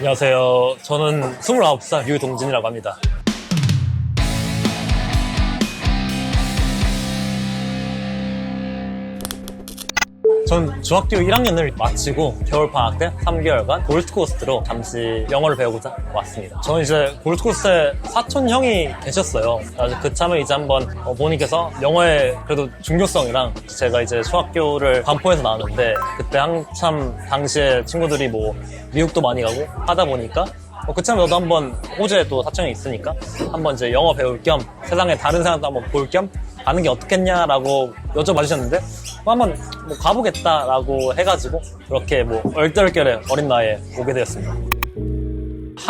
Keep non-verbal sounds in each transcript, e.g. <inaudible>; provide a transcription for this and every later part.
안녕하세요. 저는 29살 유동진이라고 합니다. 전 중학교 1학년을 마치고 겨울 방학 때 3개월간 골드코스트로 잠시 영어를 배우고자 왔습니다. 저는 이제 골드코스트에 사촌 형이 계셨어요. 그래서 그참에 이제 한번 어, 부모님께서 영어의 그래도 중요성이랑 제가 이제 중학교를 반포에서 나왔는데 그때 한참 당시에 친구들이 뭐 미국도 많이 가고 하다 보니까 어, 그참에 너도 한번 호주에 또 사촌이 있으니까 한번 이제 영어 배울 겸 세상의 다른 사람도 한번 볼 겸 가는 게 어떻겠냐라고 여쭤봐 주셨는데 뭐 한번 뭐 가보겠다라고 해가지고 그렇게 뭐 얼떨결에 어린 나이에 오게 되었습니다.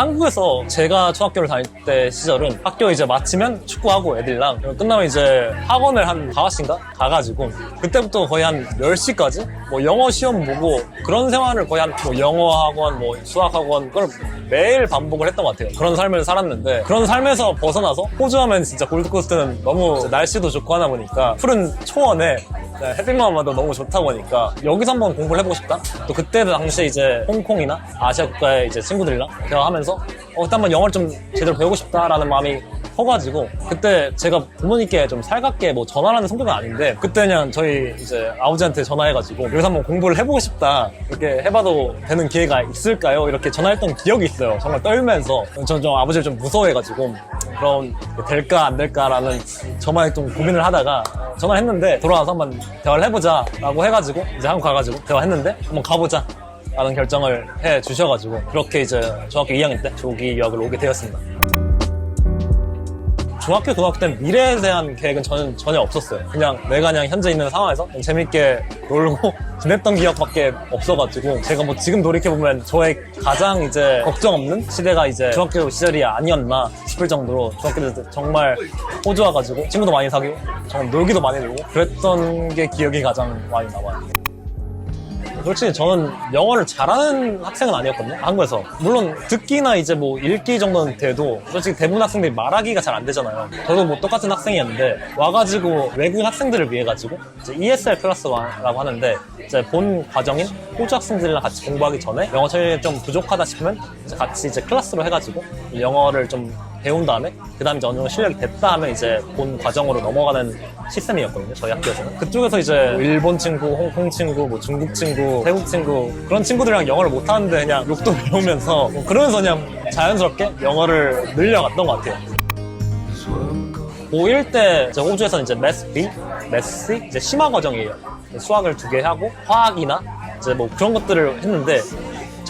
한국에서 제가 중학교를 다닐 때 시절은 학교 이제 마치면 축구하고 애들이랑 끝나면 이제 학원을 한 5시인가 가가지고 그때부터 거의 한 10시까지 뭐 영어 시험 보고 그런 생활을 거의 한 뭐 영어 학원, 뭐 수학 학원 그걸 매일 반복을 했던 것 같아요. 그런 삶을 살았는데 그런 삶에서 벗어나서 호주 하면 진짜 골드코스트는 너무 날씨도 좋고 하다 보니까 푸른 초원에 네, 햇빛만 봐도 너무 좋다 보니까 여기서 한번 공부를 해보고 싶다. 또 그때 당시에 이제 홍콩이나 아시아 국가의 이제 친구들이랑 대화하면서 어, 일단 한번 영어를 좀 제대로 배우고 싶다라는 마음이 커가지고 그때 제가 부모님께 좀 살갑게 뭐 전화하는 성격은 아닌데 그때 그냥 저희 이제 아버지한테 전화해가지고 여기서 한번 공부를 해보고 싶다 이렇게 해봐도 되는 기회가 있을까요? 이렇게 전화했던 기억이 있어요. 정말 떨면서 저는 좀 아버지를 좀 무서워해가지고 그럼 될까 안 될까라는 저만의 좀 고민을 하다가 전화했는데 돌아와서 한번 대화를 해보자 라고 해가지고 이제 한국 가가지고 대화했는데 한번 가보자. 라는 결정을 해 주셔가지고 그렇게 이제 중학교 2학년 때 조기 유학을 오게 되었습니다. 중학교, 고등학교 때는 미래에 대한 계획은 저는 전혀 없었어요. 그냥 내가 그냥 현재 있는 상황에서 재밌게 놀고 <laughs> 지냈던 기억밖에 없어가지고 제가 뭐 지금 돌이켜보면 저의 가장 이제 걱정 없는 시대가 이제 중학교 시절이 아니었나 싶을 정도로 중학교 때 정말 호주 와가지고 친구도 많이 사귀고 정말 놀기도 많이 놀고 그랬던 게 기억이 가장 많이 남아요. 솔직히 저는 영어를 잘하는 학생은 아니었거든요. 한국에서. 물론 듣기나 이제 뭐 읽기 정도는 돼도 솔직히 대부분 학생들이 말하기가 잘 안 되잖아요. 저도 뭐 똑같은 학생이었는데 와가지고 외국 학생들을 위해 가지고 이제 ESL 클래스라고 하는데 이제 본 과정인 호주 학생들이랑 같이 공부하기 전에 영어 실력이 좀 부족하다 싶으면 이제 같이 이제 클래스로 해가지고 영어를 좀 배운 다음에 그 다음에 이제 어느 정도 실력이 됐다 하면 이제 본 과정으로 넘어가는 시스템이었거든요. 저희 학교에서는. 그쪽에서 이제 뭐 일본 친구, 홍콩 친구, 뭐 중국 친구, 태국 친구 그런 친구들이랑 영어를 못하는데 그냥 욕도 <laughs> 배우면서 뭐 그러면서 그냥 자연스럽게 영어를 늘려갔던 것 같아요. 고1 때 이제 호주에서는 이제 매스 B, 매스 C 이제 심화 과정이에요. 수학을 두 개 하고 화학이나 이제 뭐 그런 것들을 했는데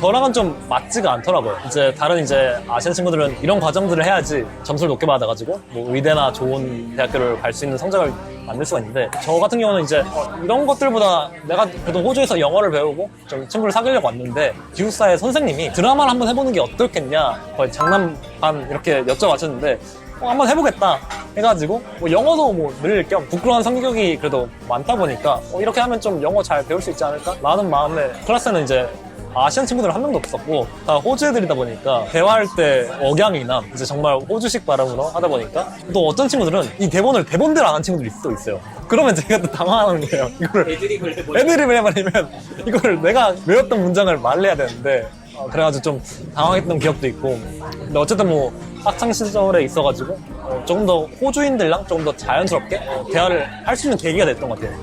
저랑은 좀 맞지가 않더라고요. 이제 다른 이제 아시안 친구들은 이런 과정들을 해야지 점수를 높게 받아가지고 뭐 의대나 좋은 대학교를 갈 수 있는 성적을 만들 수가 있는데 저 같은 경우는 이제 어, 이런 것들보다 내가 그래도 호주에서 영어를 배우고 좀 친구를 사귀려고 왔는데 기숙사의 선생님이 드라마를 한번 해보는 게 어떻겠냐 거의 장난 반 이렇게 여쭤봤었는데 어, 한번 해보겠다 해가지고 뭐 영어도 뭐 늘 겸 부끄러운 성격이 그래도 많다 보니까 어, 이렇게 하면 좀 영어 잘 배울 수 있지 않을까? 라는 마음에 클래스는 이제 아시안 친구들 한 명도 없었고 다 호주 애들이다 보니까 대화할 때 억양이나 이제 정말 호주식 발음으로 하다 보니까 또 어떤 친구들은 이 대본을 대본대로 안한 친구들이 또 있어요. 그러면 제가 또 당황하는 거예요. 이거를 애드립을 해버리면 이걸 내가 외웠던 문장을 말해야 되는데 어, 그래가지고 좀 당황했던 기억도 있고 근데 어쨌든 뭐 학창 시절에 있어가지고 어, 조금 더 호주인들랑 조금 더 자연스럽게 어, 대화를 할 수 있는 계기가 됐던 것 같아요.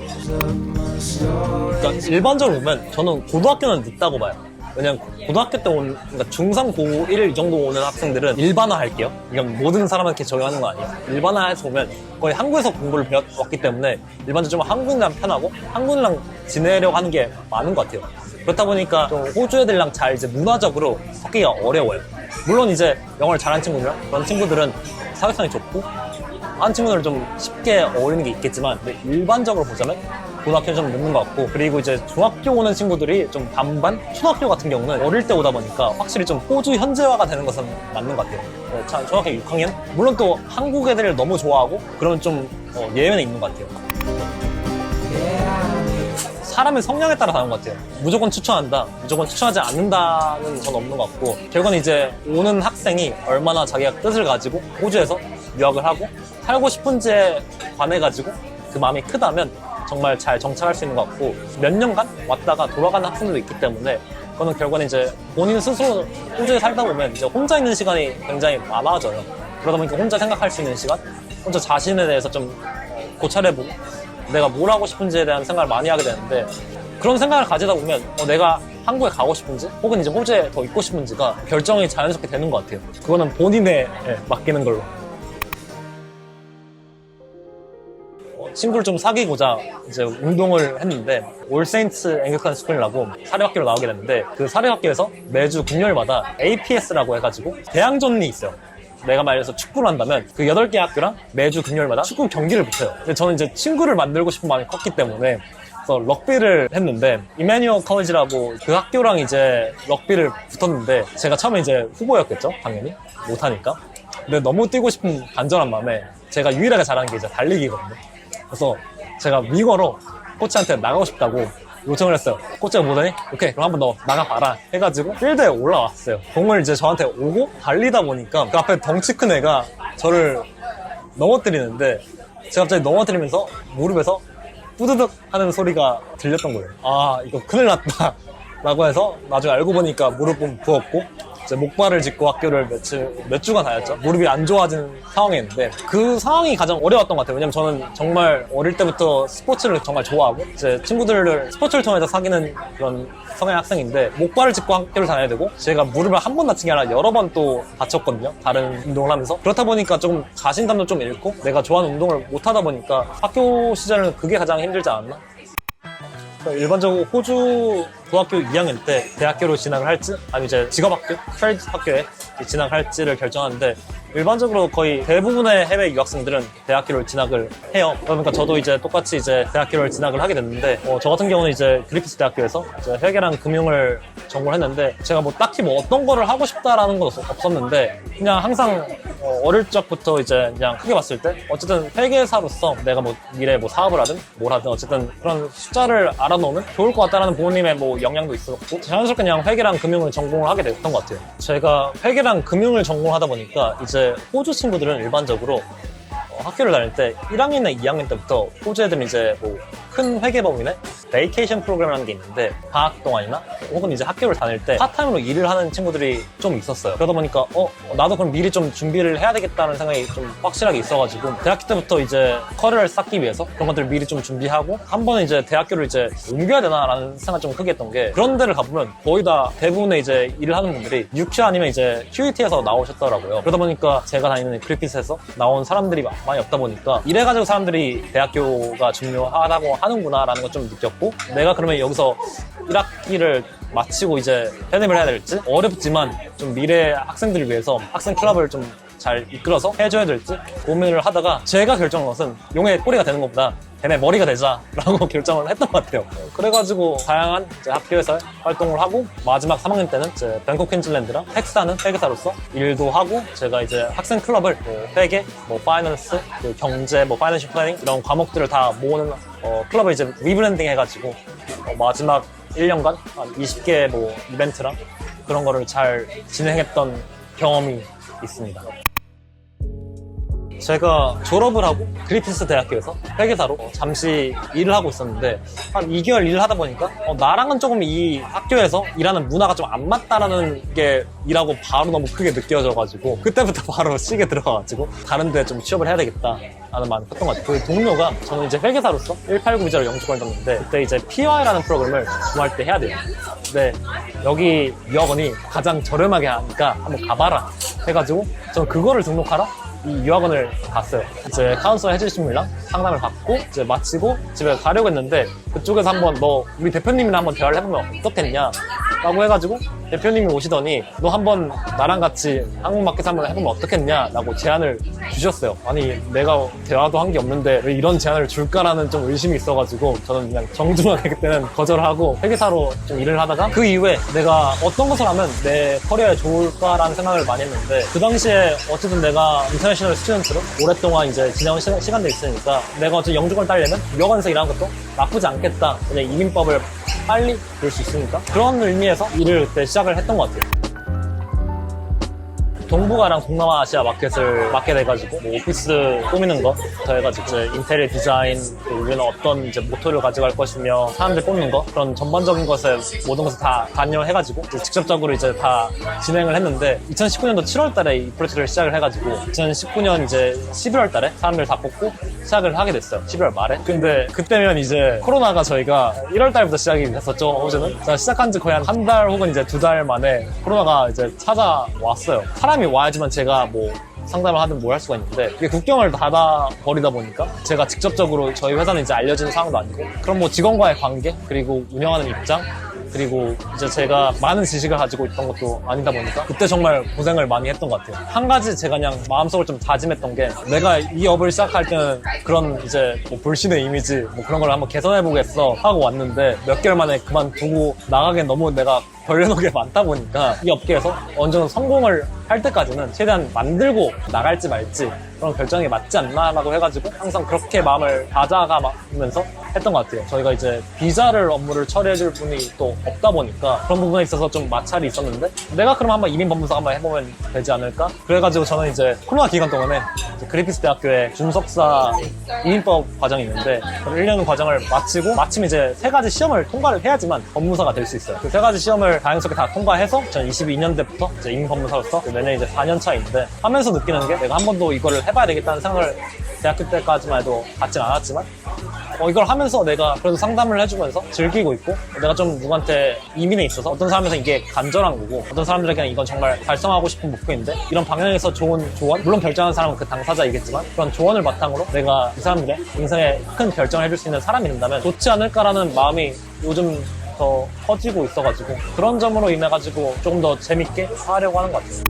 그러니까 일반적으로 보면 저는 고등학교는 늦다고 봐요. 왜냐면 고등학교 때 온, 그러니까 중3, 고1 이 정도 오는 학생들은 일반화 할게요. 이건 모든 사람한테 적용하는 거 아니에요. 일반화해서 보면 거의 한국에서 공부를 배웠기 때문에 일반적으로 좀 한국이랑 편하고 한국이랑 지내려고 하는 게 많은 것 같아요. 그렇다 보니까 좀 호주 애들이랑 잘 이제 문화적으로 섞기가 어려워요. 물론 이제 영어를 잘하는 친구들이랑 그런 친구들은 사회성이 좋고 한 친구들은 좀 쉽게 어울리는 게 있겠지만 근데 일반적으로 보자면 고등학교는 좀 늦는 것 같고 그리고 이제 중학교 오는 친구들이 좀 반반 초등학교 같은 경우는 어릴 때 오다 보니까 확실히 좀 호주 현지화가 되는 것은 맞는 것 같아요. 어, 자, 중학교 6학년? 물론 또 한국 애들을 너무 좋아하고 그러면 좀 어, 예외는 있는 것 같아요 사람의 성향에 따라 다른 것 같아요. 무조건 추천한다, 무조건 추천하지 않는다는 건 없는 것 같고, 결국은 이제 오는 학생이 얼마나 자기가 뜻을 가지고 호주에서 유학을 하고 살고 싶은지에 관해 가지고 그 마음이 크다면 정말 잘 정착할 수 있는 것 같고, 몇 년간 왔다가 돌아가는 학생들도 있기 때문에 그거는 결국은 이제 본인 스스로 호주에 살다 보면 이제 혼자 있는 시간이 굉장히 많아져요. 그러다 보니까 혼자 생각할 수 있는 시간, 혼자 자신에 대해서 좀 고찰해보고 내가 뭘 하고 싶은지에 대한 생각을 많이 하게 되는데 그런 생각을 가지다 보면 어, 내가 한국에 가고 싶은지 혹은 이제 호주에 더 있고 싶은지가 결정이 자연스럽게 되는 것 같아요. 그거는 본인에 예, 맡기는 걸로. 어, 친구를 좀 사귀고자 이제 운동을 했는데 올 세인트 앵글칸 스쿨이라고 사립학교로 나오게 됐는데 그 사립학교에서 매주 금요일마다 APS라고 해가지고 대항전이 있어요. 내가 말해서 축구를 한다면 그 8개 학교랑 매주 금요일마다 축구 경기를 붙여요. 근데 저는 이제 친구를 만들고 싶은 마음이 컸기 때문에 그래서 럭비를 했는데 이메뉴어 커리지라고 그 학교랑 이제 럭비를 붙었는데 제가 처음에 이제 후보였겠죠? 당연히. 못하니까. 근데 너무 뛰고 싶은 간절한 마음에 제가 유일하게 잘하는 게 이제 달리기거든요. 그래서 제가 미거로 코치한테 나가고 싶다고 요청을 했어요 코치가 보더니 오케이 그럼 한번 너 나가봐라 해가지고 필드에 올라왔어요 공을 이제 저한테 오고 달리다 보니까 그 앞에 덩치 큰 애가 저를 넘어뜨리는데 제가 갑자기 넘어뜨리면서 무릎에서 뿌드득 하는 소리가 들렸던 거예요. 아, 이거 큰일 났다. <laughs> 라고 해서 나중에 알고 보니까 무릎은 부었고, 이제 목발을 짚고 학교를 며칠, 몇 주간 다녔죠. 무릎이 안 좋아진 상황이었는데, 그 상황이 가장 어려웠던 것 같아요. 왜냐면 저는 정말 어릴 때부터 스포츠를 정말 좋아하고, 이제 친구들을 스포츠를 통해서 사귀는 그런 성의 학생인데, 목발을 짚고 학교를 다녀야 되고, 제가 무릎을 한 번 다친 게 아니라 여러 번 또 다쳤거든요. 다른 운동을 하면서. 그렇다 보니까 조금 자신감도 좀 잃고, 내가 좋아하는 운동을 못 하다 보니까 학교 시절은 그게 가장 힘들지 않았나? 일반적으로 호주 고등학교 2학년 때 대학교로 진학을 할지 아니면 이제 직업학교, 트레이드 학교에 진학을 할지를 결정하는데 일반적으로 거의 대부분의 해외 유학생들은 대학교를 진학을 해요. 그러니까 저도 이제 똑같이 이제 대학교를 진학을 하게 됐는데 어, 저 같은 경우는 이제 그리피스 대학교에서 이제 회계랑 금융을 전공을 했는데 제가 뭐 딱히 뭐 어떤 거를 하고 싶다라는 건 없- 없었는데 그냥 항상 어, 어릴 적부터 이제 그냥 크게 봤을 때 어쨌든 회계사로서 내가 뭐 미래에 뭐 사업을 하든 뭘 하든 어쨌든 그런 숫자를 알아놓으면 좋을 것 같다라는 부모님의 뭐 영향도 있었고 자연스럽게 그냥 회계랑 금융을 전공을 하게 됐던 것 같아요. 제가 회계랑 금융을 전공하다 보니까 이제 호주 친구들은 일반적으로 어, 학교를 다닐 때 1학년이나 2학년 때부터 호주 애들은 이제 뭐 큰 회계법인에 베이케이션 프로그램이라는 게 있는데 방학 동안이나 혹은 이제 학교를 다닐 때 파타임으로 일을 하는 친구들이 좀 있었어요. 그러다 보니까 어 나도 그럼 미리 좀 준비를 해야 되겠다는 생각이 좀 확실하게 있어가지고 대학교 때부터 이제 커리어를 쌓기 위해서 그런 것들을 미리 좀 준비하고 한 번은 이제 대학교를 이제 옮겨야 되나라는 생각 좀 크게 했던 게 그런 데를 가보면 거의 다 대부분의 이제 일을 하는 분들이 유큐 아니면 이제 QET에서 나오셨더라고요. 그러다 보니까 제가 다니는 그리피스에서 나온 사람들이 마- 많이 없다 보니까 이래가지고 사람들이 대학교가 중요하다고 하는구나라는 걸 좀 느꼈고 내가 그러면 여기서 1학기를 마치고 이제 편입을 해야 될지? 어렵지만 좀 미래 학생들을 위해서 학생 클럽을 좀 잘 이끌어서 해줘야 될지 고민을 하다가 제가 결정한 것은 용의 꼬리가 되는 것보다 걔네 머리가 되자라고 <laughs> 결정을 했던 것 같아요. 그래가지고 다양한 이제 학교에서 활동을 하고 마지막 3학년 때는 이제 뱅콕 퀸즐랜드랑 텍사는 회계사로서 일도 하고 제가 이제 학생 클럽을 뭐 회계, 뭐 파이낸스, 그 경제, 뭐 파이낸셜 플래닝 이런 과목들을 다 모으는 어, 클럽을 이제 리브랜딩 해가지고 어, 마지막 1년간 한 20개 뭐 이벤트랑 그런 거를 잘 진행했던 경험이 있습니다. 제가 졸업을 하고 그리피스 대학교에서 회계사로 어, 잠시 일을 하고 있었는데 한 2개월 일을 하다 보니까 어, 나랑은 조금 이 학교에서 일하는 문화가 좀 안 맞다라는 게 일하고 바로 너무 크게 느껴져가지고 그때부터 <laughs> 바로 시계 들어가가지고 다른 데 좀 취업을 해야 되겠다 라는 마음이 컸던 것 같아요 그 동료가 저는 이제 회계사로서 189 비자로 영주권을 땄는데 그때 이제 PY라는 프로그램을 중할 때 해야 돼요 근데 여기 유학원이 가장 저렴하게 하니까 한번 가봐라 해가지고 저는 그거를 등록하러 이 유학원을 갔어요. 이제 카운슬 해주신 분이랑 상담을 받고 이제 마치고 집에 가려고 했는데 그쪽에서 한번 너 우리 대표님이랑 한번 대화를 해보면 어떻겠냐 라고 해가지고 대표님이 오시더니 너 한번 나랑 같이 한국 마켓 한번 해보면 어떻겠냐 라고 제안을 주셨어요. 아니 내가 대화도 한 게 없는데 왜 이런 제안을 줄까라는 좀 의심이 있어가지고 저는 그냥 정중하게 <laughs> 그때는 거절하고 회계사로 좀 일을 하다가 그 이후에 내가 어떤 것을 하면 내 커리어에 좋을까라는 생각을 많이 했는데 그 당시에 어쨌든 내가 인터내셔널 스튜던트로 오랫동안 이제 지나온 시간, 시간도 있으니까 내가 어쨌든 영주권을 따려면 유학원에서 일하는 것도 나쁘지 않겠다. 그냥 이민법을 빨리 배울 수 있으니까 그런 의미에서 일을 그때 시작을 했던 것 같아요. 동북아랑 동남아시아 마켓을 맡게 돼가지고 뭐 오피스 꾸미는 거부터 해가지고 이제 인테리어 디자인 그리고 우리는 어떤 이제 모토를 가져갈 것이며 사람들 뽑는 거? 그런 전반적인 것에 모든 것을 다 관여해가지고 이제 직접적으로 이제 다 진행을 했는데 2019년도 7월달에 이 프로젝트를 시작을 해가지고 2019년 이제 11월달에 사람들 다 뽑고 시작을 하게 됐어요. 11월 말에. 근데 그때면 이제 코로나가 저희가 1월달부터 시작이 됐었죠 어제는. 시작한 지 거의 한 한 달 혹은 이제 두 달 만에 코로나가 이제 찾아왔어요. 사람 이 와야지만 제가 뭐 상담을 하든 뭘 할 수가 있는데 이게 국경을 닫아 버리다 보니까 제가 직접적으로 저희 회사는 이제 알려지는 상황도 아니고 그럼 뭐 직원과의 관계 그리고 운영하는 입장 그리고 이제 제가 많은 지식을 가지고 있던 것도 아니다 보니까 그때 정말 고생을 많이 했던 것 같아요. 한 가지 제가 그냥 마음속으로 좀 다짐했던 게 내가 이 업을 시작할 때는 그런 이제 뭐 불신의 이미지 뭐 그런 걸 한번 개선해보겠어 하고 왔는데 몇 개월 만에 그만두고 나가기엔 너무 내가 게 많다 보니까 이 업계에서 어느 정도 성공을 할 때까지는 최대한 만들고 나갈지 말지 그런 결정이 맞지 않나라고 해가지고 항상 그렇게 마음을 다잡아가면서 했던 것 같아요. 저희가 이제 비자를 업무를 처리해줄 분이 또 없다 보니까 그런 부분에 있어서 좀 마찰이 있었는데 내가 그럼 한번 이민 법무사 한번 해보면 되지 않을까? 그래가지고 저는 이제 코로나 기간 동안에 그리피스 대학교에 준석사 이민법 과정이 있는데 그 1년 과정을 마치고 마침 이제 세 가지 시험을 통과를 해야지만 법무사가 될 수 있어요. 그 세 가지 시험을 다행스럽게 다 통과해서 전 22년대부터 이제 이민법무사로서 내년 이제 4년 차인데 하면서 느끼는 게 내가 한 번도 이거를 해봐야 되겠다는 생각을 대학교 때까지만 해도 갖진 않았지만 어, 이걸 하면서 내가 그래도 상담을 해주면서 즐기고 있고 내가 좀 누구한테 이민에 있어서 어떤 사람에서 이게 간절한 거고 어떤 사람들에게는 이건 정말 달성하고 싶은 목표인데 이런 방향에서 좋은 조언 물론 결정하는 사람은 그 당사자이겠지만 그런 조언을 바탕으로 내가 이 사람들의 인생에 큰 결정을 해줄 수 있는 사람이 된다면 좋지 않을까라는 마음이 요즘 더 커지고 있어가지고 그런 점으로 인해 가지고 조금 더 재밌게 하려고 하는 것 같아요.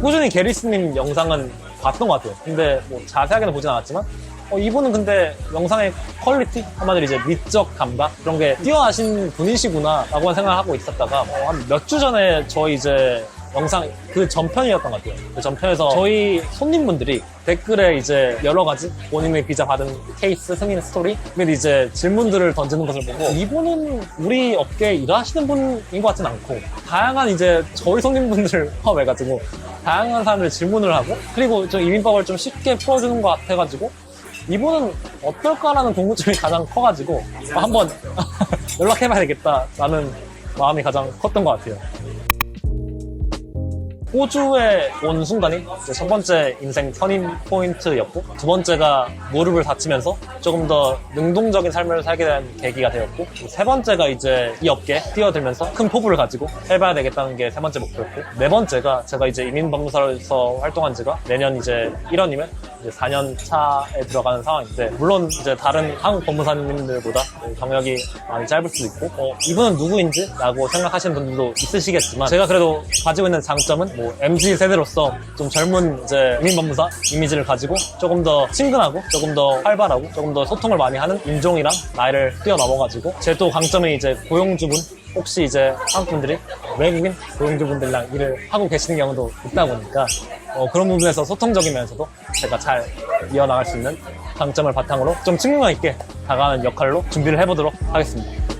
꾸준히 게리스님 영상은 봤던 것 같아요. 근데 뭐 자세하게는 보진 않았지만 어, 이분은 근데 영상의 퀄리티 한마디로 이제 미적 감각 그런 게 뛰어나신 분이시구나 라고 생각을 하고 있었다가 어, 한몇 주 전에 저희 이제 영상 그 전편이었던 것 같아요. 그 전편에서 저희 손님분들이 댓글에 이제 여러 가지 본인의 비자 받은 케이스, 승인 스토리 및 이제 질문들을 던지는 것을 보고 이분은 우리 업계에 일하시는 분인 것 같진 않고 다양한 이제 저희 손님분들 <laughs> 포함해가지고 다양한 사람들 질문을 하고 그리고 좀 이민법을 좀 쉽게 풀어주는 것 같아가지고 이분은 어떨까라는 궁금증이 가장 커가지고 어, 한번 <laughs> 연락해봐야 되겠다라는 마음이 가장 컸던 것 같아요. 호주에 온 순간이 첫 번째 인생 터닝 포인트였고 두 번째가 무릎을 다치면서 조금 더 능동적인 삶을 살게 된 계기가 되었고 세 번째가 이제 이 업계에 뛰어들면서 큰 포부를 가지고 해봐야 되겠다는 게 세 번째 목표였고 네 번째가 제가 이제 이민법무사로서 활동한 지가 내년 이제 1월이면 이제 4년 차에 들어가는 상황인데 물론 이제 다른 한국 법무사님들보다 경력이 많이 짧을 수도 있고 어, 이분은 누구인지 라고 생각하시는 분들도 있으시겠지만 제가 그래도 가지고 있는 장점은 뭐 MZ 세대로서 좀 젊은 이제 이민법무사 이미지를 가지고 조금 더 친근하고 조금 더 활발하고 조금 더 소통을 많이 하는 인종이랑 나이를 뛰어넘어가지고 제 또 강점이 이제 고용주분 혹시 이제 한국 분들이 외국인 고용주분들이랑 일을 하고 계시는 경우도 있다 보니까 어, 그런 부분에서 소통적이면서도 제가 잘 이어나갈 수 있는 강점을 바탕으로 좀 친근감 있게 다가가는 역할로 준비를 해보도록 하겠습니다.